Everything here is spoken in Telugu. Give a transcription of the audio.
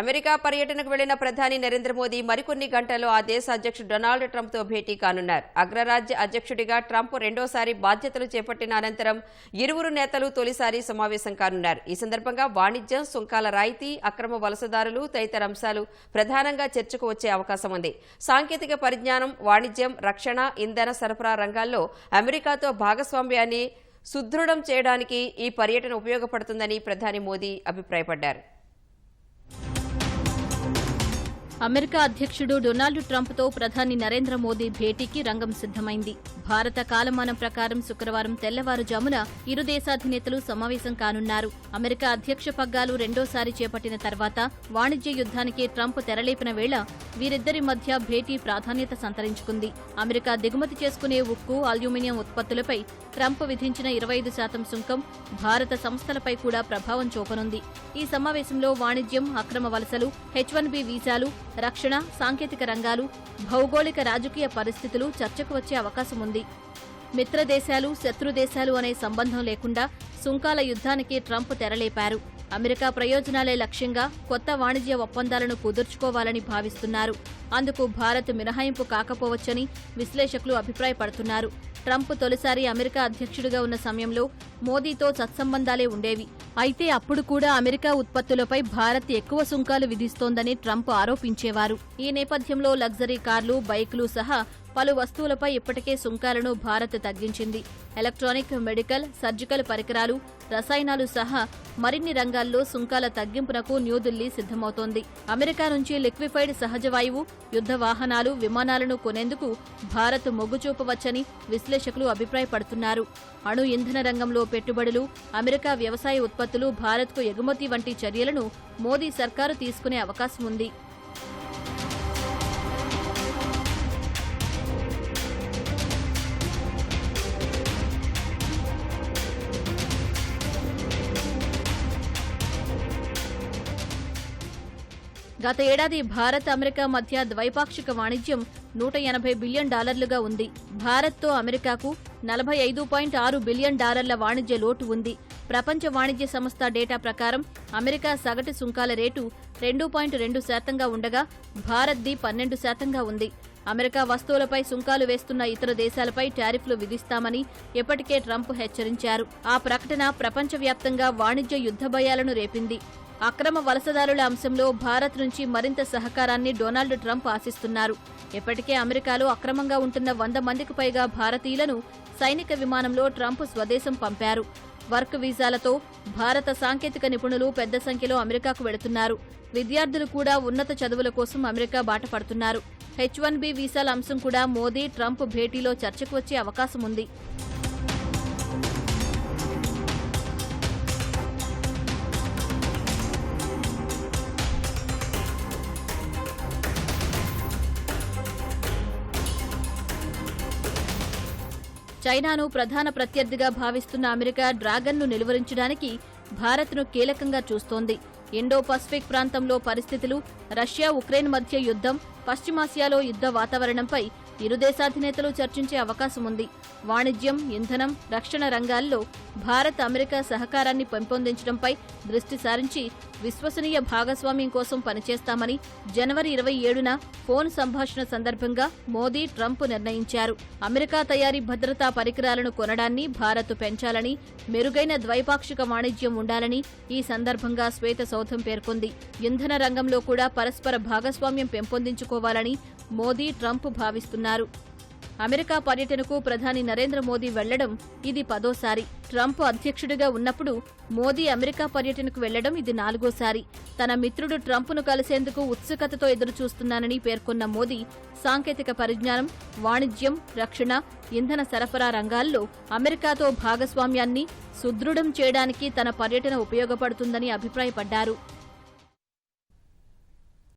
అమెరికా పర్యటనకు వెళ్ళిన ప్రధాని నరేంద్ర మోదీ మరికొన్ని గంటల్లో ఆ దేశ అధ్యక్షుడు డొనాల్డ్ ట్రంప్తో భేటీ కానున్నారు. అగ్రరాజ్య అధ్యక్షుడిగా ట్రంప్ రెండోసారి బాధ్యతలు చేపట్టిన అనంతరం ఇరువురు నేతలు తొలిసారి సమావేశం కానున్నారు. ఈ సందర్భంగా వాణిజ్యం సుంకాల రాయితీ అక్రమ వలసదారులు తదితర అంశాలు ప్రధానంగా చర్చకు వచ్చే అవకాశం ఉంది. సాంకేతిక పరిజ్ఞానం వాణిజ్యం రక్షణ ఇంధన సరఫరా రంగాల్లో అమెరికాతో భాగస్వామ్యాన్ని సుదృఢం చేయడానికి ఈ పర్యటన ఉపయోగపడుతుందని ప్రధాని మోదీ అభిప్రాయపడ్డారు. అమెరికా అధ్యక్షుడు డొనాల్డ్ ట్రంప్తో ప్రధాని నరేంద్ర మోదీ భేటీకి రంగం సిద్దమైంది భారత కాలమానం ప్రకారం శుక్రవారం తెల్లవారుజామున ఇరు దేశాధినేతలు సమావేశం కానున్నారు. అమెరికా అధ్యక్ష పగ్గాలు రెండోసారి చేపట్టిన తర్వాత వాణిజ్య యుద్ధానికి ట్రంప్ తెరలేపిన వేళ వీరిద్దరి మధ్య భేటీ ప్రాధాన్యత సంతరించుకుంది. అమెరికా దిగుమతి చేసుకునే ఉక్కు అల్యూమినియం ఉత్పత్తులపై ట్రంప్ విధించిన ఇరవై ఐదు శాతం సుంకం భారత సంస్థలపై కూడా ప్రభావం చూపనుంది. ఈ సమావేశంలో వాణిజ్యం అక్రమ వలసలు హెచ్ వన్ బి వీసాలు రక్షణ సాంకేతిక రంగాలు భౌగోళిక రాజకీయ పరిస్థితులు చర్చకు వచ్చే అవకాశం ఉంది. మిత్రదేశాలు శత్రుదేశాలు శత్రు దేశాలు అనే సంబంధం లేకుండా సుంకాల యుద్ధానికి ట్రంప్ తెరలేపారు. అమెరికా ప్రయోజనాలే లక్ష్యంగా కొత్త వాణిజ్య ఒప్పందాలను కుదుర్చుకోవాలని భావిస్తున్నారు. అందుకు భారత్ మినహాయింపు కాకపోవచ్చని విశ్లేషకులు అభిప్రాయపడుతున్నారు. ట్రంప్ తొలిసారి అమెరికా అధ్యక్షుడిగా ఉన్న సమయంలో మోదీతో సత్సంబంధాలే ఉండేవి. అయితే అప్పుడు కూడా అమెరికా ఉత్పత్తులపై భారత్ ఎక్కువ సుంకాలు విధిస్తోందని ట్రంప్ ఆరోపించేవారు. ఈ నేపథ్యంలో లగ్జరీ కార్లు బైకులు సహా పలు వస్తువులపై ఇప్పటికే సుంకాలను భారత్ తగ్గించింది. ఎలక్ట్రానిక్ మెడికల్ సర్జికల్ పరికరాలు రసాయనాలు సహా మరిన్ని రంగాల్లో సుంకాల తగ్గింపునకు న్యూఢిల్లీ సిద్ధమవుతోంది. అమెరికా నుంచి లిక్విఫైడ్ సహజ వాయువు యుద్ధ వాహనాలు విమానాలను కొనేందుకు భారత్ మొగ్గు చూపవచ్చని విశ్లేషకులు అభిప్రాయపడుతున్నారు. అణు ఇంధన రంగంలో పెట్టుబడులు అమెరికా వ్యవసాయ ఉత్పత్తులు భారత్కు ఎగుమతి వంటి చర్యలను మోదీ సర్కారు తీసుకునే అవకాశం ఉంది గత ఏడాది భారత్ అమెరికా మధ్య ద్వైపాక్షిక వాణిజ్యం నూట ఎనభై బిలియన్ డాలర్లుగా ఉంది. భారత్తో అమెరికాకు నలభై ఐదు పాయింట్ ఆరు బిలియన్ డాలర్ల వాణిజ్య లోటు ఉంది. ప్రపంచ వాణిజ్య సంస్థ డేటా ప్రకారం అమెరికా సగటు సుంకాల రేటు రెండు పాయింట్ రెండు శాతంగా ఉండగా భారత్ది పన్నెండు శాతంగా ఉంది. అమెరికా వస్తువులపై సుంకాలు వేస్తున్న ఇతర దేశాలపై టారిఫ్లు విధిస్తామని ఇప్పటికే ట్రంప్ హెచ్చరించారు. ఆ ప్రకటన ప్రపంచవ్యాప్తంగా వాణిజ్య యుద్ధ భయాలను రేపింది. అక్రమ వలసదారుల అంశంలో భారత్ నుంచి మరింత సహకారాన్ని డొనాల్డ్ ట్రంప్ ఆశిస్తున్నారు. ఇప్పటికే అమెరికాలో అక్రమంగా ఉంటున్న వంద మందికి పైగా భారతీయులను సైనిక విమానంలో ట్రంప్ స్వదేశం పంపారు. వర్క్ వీసాలతో భారత సాంకేతిక నిపుణులు పెద్ద సంఖ్యలో అమెరికాకు వెళుతున్నారు. విద్యార్థులు కూడా ఉన్నత చదువుల కోసం అమెరికా బాటపడుతున్నారు హెచ్ వన్ బి వీసాల అంశం కూడా మోదీ ట్రంప్ భేటీలో చర్చకు వచ్చే అవకాశం ఉంది. చైనాను ప్రధాన ప్రత్యర్థిగా భావిస్తున్న అమెరికా డ్రాగన్ను నిలువరించడానికి భారత్ను కీలకంగా చూస్తోంది. ఇండో పసిఫిక్ ప్రాంతంలో పరిస్థితులు రష్యా ఉక్రెయిన్ మధ్య యుద్ధం పశ్చిమాసియాలో యుద్ధ వాతావరణంపై ఇరు దేశాధినేతలు చర్చించే అవకాశం ఉంది. వాణిజ్యం ఇంధనం రక్షణ రంగాల్లో భారత్ అమెరికా సహకారాన్ని పెంపొందించడంపై దృష్టి సారించి విశ్వసనీయ భాగస్వామ్యం కోసం పనిచేస్తామని జనవరి ఇరవై ఏడున ఫోన్ సంభాషణ సందర్భంగా మోదీ ట్రంప్ నిర్ణయించారు. అమెరికా తయారీ భద్రతా పరికరాలను కొనడాన్ని భారత్ పెంచాలని మెరుగైన ద్వైపాక్షిక వాణిజ్యం ఉండాలని ఈ సందర్భంగా శ్వేత సౌధం పేర్కొంది. ఇంధన రంగంలో కూడా పరస్పర భాగస్వామ్యం పెంపొందించుకోవాలని మోదీ ట్రంప్ భావిస్తున్నారు. అమెరికా పర్యటనకు ప్రధాని నరేంద్ర మోదీ వెళ్ళడం ఇది పదోసారి. ట్రంప్ అధ్యక్షుడిగా ఉన్నప్పుడు మోదీ అమెరికా పర్యటనకు వెళ్ళడం ఇది నాలుగోసారి. తన మిత్రుడు ట్రంప్ను కలిసేందుకు ఉత్సుకతతో ఎదురుచూస్తున్నానని పేర్కొన్న మోదీ సాంకేతిక పరిజ్ఞానం వాణిజ్యం రక్షణ ఇంధన సరఫరా రంగాల్లో అమెరికాతో భాగస్వామ్యాన్ని సుదృఢం చేయడానికి తన పర్యటన ఉపయోగపడుతుందని అభిప్రాయపడ్డారు.